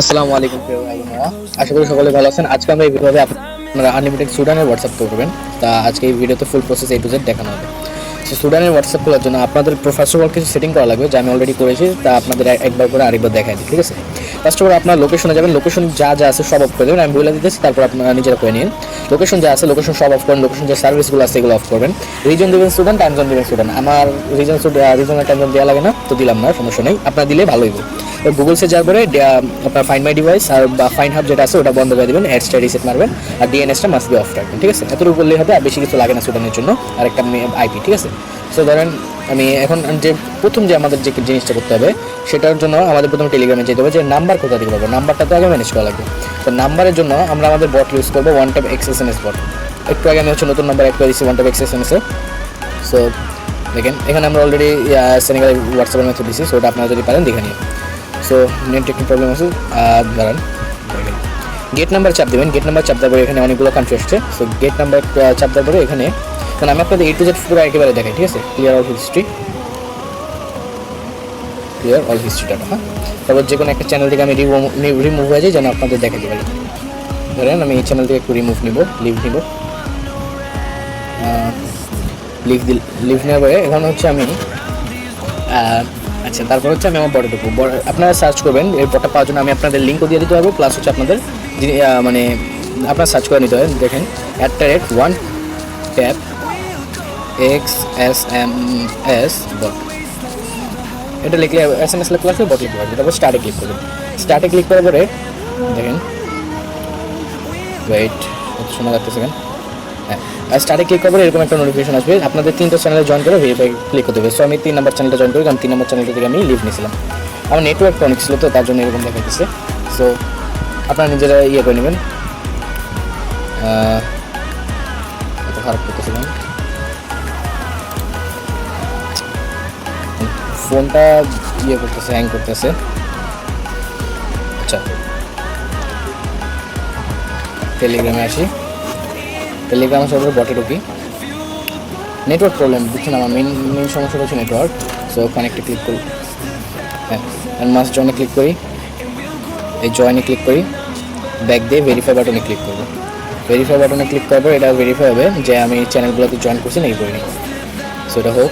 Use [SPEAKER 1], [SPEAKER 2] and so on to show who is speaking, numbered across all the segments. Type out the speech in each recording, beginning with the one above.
[SPEAKER 1] আসসালামু আলাইকুম প্রিয় আশা করি সকলে ভালো আছেন। আজকে আমরা এই ভিডিওতে আপনারা আনলিমিটেড সুডানের হোয়াটসঅ্যাপ করবেন। তা আজকে এই ভিডিওতে full process A to Z দেখানো হবে। সো সুডানের হোয়াটসঅ্যাপ করার জন্য আপনাদের অল কিছু সেটিং করা লাগবে, যা আমি অলরেডি করেছি। তা আপনাদের একবার করে আরেকবার দেখাই দিই, ঠিক আছে? ফার্স্ট অফ অল আপনার লোকেশনে যাবেন লোকেশন যা যা আছে সব অফ করে দেবেন। আমি বলে দিতেছি, তারপর আপনারা নিজেরা করে নিন। লোকেশন যা আছে লোকেশন সব অফ করেন লোকেশন যে সার্ভিসগুলো আছে, এগুলো অফ করবেন। রিজন দেবেন স্টুডেন্ট টাইম জোন দেবেন স্টুডেন্ট আমার রিজন রিজনের টাইম জোন দেওয়া লাগে না, তো দিলাম না, সমস্যা নেই। আপনারা দিলে ভালোই গুগল সে যাওয়ার পরে আপনার ফাইন মাই ডিভাইস আর, বা ফাইন হাব যেটা আছে, ওটা বন্ধ করে দেবেন অ্যাডসটা রিসেট মারবেন, আর ডিএনএসটা মাস্ট বি অফ রাখবেন, ঠিক আছে? এতটুকু করলেই হবে, আর বেশি কিছু লাগে না স্টুডেন্টের জন্য আর একটা আইপি ঠিক আছে? সো ধরেন, আমি এখন যে প্রথম যে আমাদের যে জিনিসটা করতে হবে, সেটার জন্য আমাদের প্রথম টেলিগ্রামে যেতে হবে যে নাম্বার কোথা থেকে পাবো। নাম্বারটা তো আগে ম্যানেজ করা লাগবে। তো নাম্বারের জন্য আমরা আমাদের বট ইউজ করব one type X S M S bot একটু আগে আমি হচ্ছে নতুন নাম্বার অ্যাড করে দিচ্ছি one type X S M এসে সো দেখেন, এখানে আমরা অলরেডি সেনেগাল হোয়াটসঅ্যাপের মেথড দিচ্ছি সো ওটা আপনারা যদি পারেন দেখে নিন। সো নেট একটু প্রবলেম আছে। দাঁড়ান গেট নাম্বার চাপ দেবেন। গেট নাম্বার চাপ দেওয়ার পরে এখানে অনেকগুলো কান্ট্রি আসছে। সো গেট নাম্বার চাপ দেওয়ার পরে এখানে কারণ আমি আপনাদের এ টু জেড পুরো একেবারে দেখাই, ঠিক আছে? Clear all history clear all হিস্ট্রিটা হ্যাঁ? তারপর যে কোনো একটা চ্যানেল থেকে আমি রিমুভ রিমুভ হয়ে যাই, যেন আপনাদের দেখাতে পারি। ধরেন, আমি এই চ্যানেল থেকে একটু রিমুভ নিব লিভ নিব। লিভ দিল লিভ নেওয়ার পরে এখন হচ্ছে আমি আচ্ছা তারপর হচ্ছে আমি আমার বড় ঢুকবো। আপনারা সার্চ করবেন, এই বটটা পাওয়ার জন্য আমি আপনাদের লিঙ্কও দিয়ে দিতে পারব প্লাস হচ্ছে আপনাদের মানে আপনারা সার্চ করে নিতে হবে দেখেন at the rate one tap X S M S এটা লিখলে এস এম এস লিখলে আসলে বট লিখতে পারবে। তারপর স্টার্টে ক্লিক করবেন স্টার্টে ক্লিক করার পরে দেখেন। ওয়েট শোনা যাচ্ছে কেন? হ্যাঁ। স্টার্টে ক্লিক করব এরকম একটা নোটিফিকেশন আসবে। আপনাদের তিনটা চ্যানেলে জয়েন করে ভেরিফাই ক্লিক করতে হবে। সো আমি তিন নাম্বার চ্যানেলটা জয়েন করি কারণ তিন নাম্বার চ্যানেলটা থেকে আমি লিভ নিয়েছিলাম। আমার নেটওয়ার্ক অনেক ছিল তো, তার জন্য এরকম দেখা দিচ্ছে সো আপনারা নিজেরা ইয়ে করে নেবেন। খারাপ করতেছিলাম ফোনটা ইয়ে করতেছে হ্যাং করতেছে। আচ্ছা। টেলিগ্রামে আসি। টেলিগ্রাম পরে বটে ঢুকি। নেটওয়ার্ক প্রবলেম বুঝছেন আমার মেন মেন সমস্যাটা হচ্ছে নেটওয়ার্ক সো কানেক্টে ক্লিক করি। হ্যাঁ মাস্ট জয়েনে ক্লিক করি। এই জয়েনে ক্লিক করি। ব্যাক দিয়ে ভেরিফাই বাটনে ক্লিক করব। ভেরিফাই বাটনে ক্লিক করার পর এটা ভেরিফাই হবে যে আমি চ্যানেলগুলোতে জয়েন করছি নাকি করিনি। সো এটা হোক।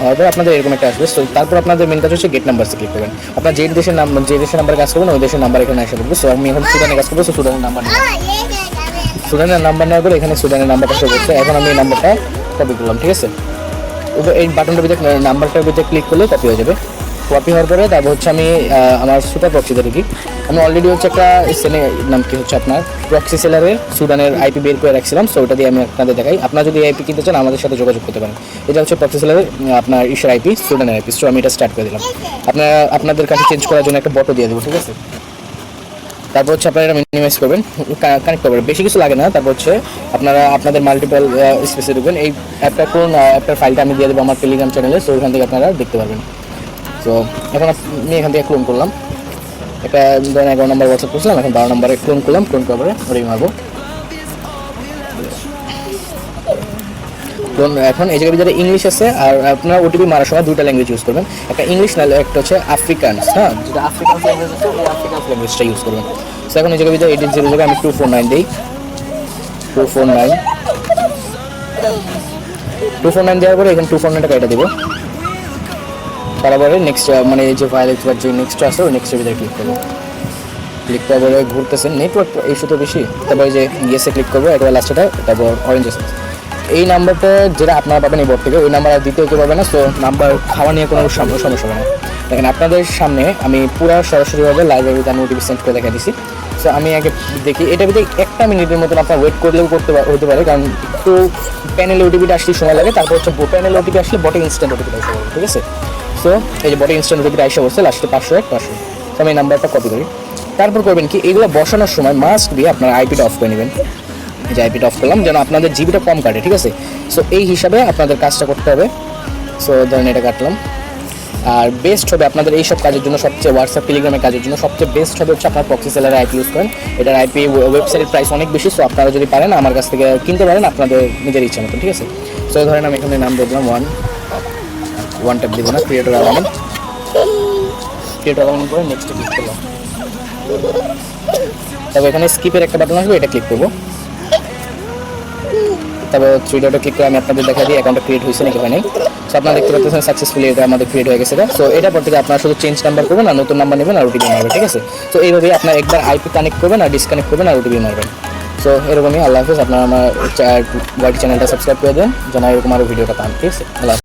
[SPEAKER 1] হওয়ার পর আপনাদের এরকম একটা আসবে। সো তারপর আপনাদের মেন কাজ হচ্ছে গেট নাম্বারসে ক্লিক করবেন। আপনার যে দেশের নাম যে দেশের নাম্বারে কাজ করবেন ওই দেশের নাম্বার এখানে আসে পড়বে। সো আমি এখন সুদানে কাজ করব সো সুদানের নাম্বার সুদানের নাম্বার নেওয়ার পরে এখানে সুদানের নাম্বারটা শো করছে। এখন আমি এই নাম্বারটা কপি করলাম ঠিক আছে? এই বাটনটার ভিতরে নাম্বারটার ভিতরে ক্লিক করলে কপি হয়ে যাবে। কপি হওয়ার পরে তারপর হচ্ছে আমি আমার সুপার প্রক্সিতে ঢুকি। আমি অলরেডি হচ্ছে একটা সেনে নাম কি হচ্ছে আপনার? প্রক্সি সেলারের সুডানের আইপি বের করে রাখছিলাম সো ওটা দিয়ে আমি আপনাদের দেখাই। আপনারা যদি আইপি কিনতে চান, আমাদের সাথে যোগাযোগ করতে পারেন। এটা হচ্ছে প্রক্সি সেলারের আপনার ইসের আইপি সুডানের আইপি সো আমি এটা স্টার্ট করে দিলাম। আপনারা, আপনাদের কাছে চেঞ্জ করার জন্য একটা বটো দিয়ে দেবো, ঠিক আছে? তারপর হচ্ছে আপনারা এটা মিনিমাইজ করবেন কানেক্ট করবেন। বেশি কিছু লাগে না, তারপর হচ্ছে আপনারা, আপনাদের মাল্টিপল স্পেসে ঢুকবেন। এই অ্যাপটা কোন অ্যাপটার ফাইলটা আমি দিয়ে দেবো আমার টেলিগ্রাম চ্যানেলে সো ওখান থেকে আপনারা দেখতে পারবেন। তো এখন আমি এখান থেকে ক্লোন করলাম। একটা ধরেন এগারো নম্বর হোয়াটসঅ্যাপ করছিলাম এখন বারো নম্বরে ক্লোন করলাম ক্লোন করার পরে ওটাই মারবো। এখন এই জায়গার ভিতরে ইংলিশ আছে, আর আপনারা ওটিপি মারার সময় দুটো ল্যাঙ্গুয়েজ ইউজ করবেন। একটা ইংলিশ নাহলে একটা হচ্ছে আফ্রিকানস হ্যাঁ? যেটা আফ্রিকান ল্যাঙ্গুয়েজ আছে ওই ল্যাঙ্গুয়েজটা ইউজ করবেন। সো এখন এই জায়গার ভিতরে এইটিন জিরো জায়গায় আমি টু ফোর নাইন দিই। Two four nine two four nine দেওয়ার পরে এখানে টু ফোর নাইনটা কেটে দেবো। তারপরে নেক্সট মানে এই যে ফাইল একবার যে নেক্সট আছে, ওই নেক্সটের ভিতরে ক্লিক করব। ক্লিক করার পরে ঘুরতেছে নেটওয়ার্ক ইস্যু তো বেশি। তারপরে যে ইয়েসে ক্লিক করব, একবার লাস্টটা তারপর অরেঞ্জ আছে এই নাম্বারটা যেটা আপনারা পাবেন এই বোর্ড থেকে, ওই নাম্বার আর দ্বিতীয় কেউ পাবে না সো নাম্বার খাওয়া নিয়ে কোনো সম- সমস্যা হবে না। দেখেন, আপনাদের সামনে আমি পুরো সরাসরিভাবে লাইব্রেরিতে আমি ওটিপি সেন্ড করে দেখা দিছি। সো আমি আগে দেখি এটা ভিতরে একটা মিনিটের মতন আপনার ওয়েট করলেও করতে হতে পারে, কারণ একটু প্যানেলে ওটিপিটা আসলে সময় লাগে, তারপর হচ্ছে প্যানেলে ওটিপি আসলে বটে ইনস্ট্যান্ট ওটিপিটা ঠিক আছে? সো এই যে বটে ইনস্ট্যান্ট ওটিপিটা আসে বসছে লাস্টে পাঁচশো এক, পাঁচশো। তো আমি এই নাম্বারটা কপি করি। তারপর করবেন কি, এগুলো বসানোর সময় মাস্ট বি আপনার আইপিটা অফ করে নেবেন। যে আইপিটা অফ করলাম, যেন আপনাদের জিবিটা কম কাটে, ঠিক আছে? সো এই হিসাবে আপনাদের কাজটা করতে হবে। সো ধরেন এটা কাটলাম। আর বেস্ট হবে আপনাদের এই সব কাজের জন্য সবচেয়ে হোয়াটসঅ্যাপ টেলিগ্রামের কাজের জন্য সবচেয়ে বেস্ট হবে হচ্ছে আপনার প্রক্সি সেলারের আইপি ইউজ করেন। এটার আইপি ওয়েবসাইটের প্রাইস অনেক বেশি সো আপনারা যদি পারেন, আমার কাছ থেকে কিনতে পারেন, আপনাদের নিজের ইচ্ছা মতন, ঠিক আছে? সো ধরেন আমি এখানে নাম দেখলাম ওয়ান ওয়ান ট্যাপ দেবো না ক্রিয়েটর অ্যাকাউন্ট ক্রিয়েটর অ্যাকাউন্ট করে নেক্সট ক্লিক করলাম। তবে এখানে স্কিপের একটা বাটন আসবে, এটা ক্লিক করব। তবে থ্রি ডটে ক্লিক করে আমি আপনাদের দেখা দিই অ্যাকাউন্টটা ক্রিয়েট হয়েছে নাকি হয় নাই। সো আপনারা দেখতে পাচ্ছেন সাকসেসফুলি এটা আমাদের ক্রিয়েট হয়ে গেছে সো এটা পর থেকে আপনারা শুধু চেঞ্জ নাম্বার করবেন আর নতুন নাম্বার নেবেন আর ওটিপি মারবেন ঠিক আছে? তো এইভাবে আপনার একবার আইপি কানেক্ট করবেন আর ডিসকানেক্ট করবেন আর ওটিপি মারবেন। সো এরকমই, আল্লাহ হাফিজ, আপনারা আমার ওয়াইটি চ্যানেলটা সাবস্ক্রাইব করে দেন, যেন এরকম আরও ভিডিওটা পান, ঠিক আছে? আল্লাহ।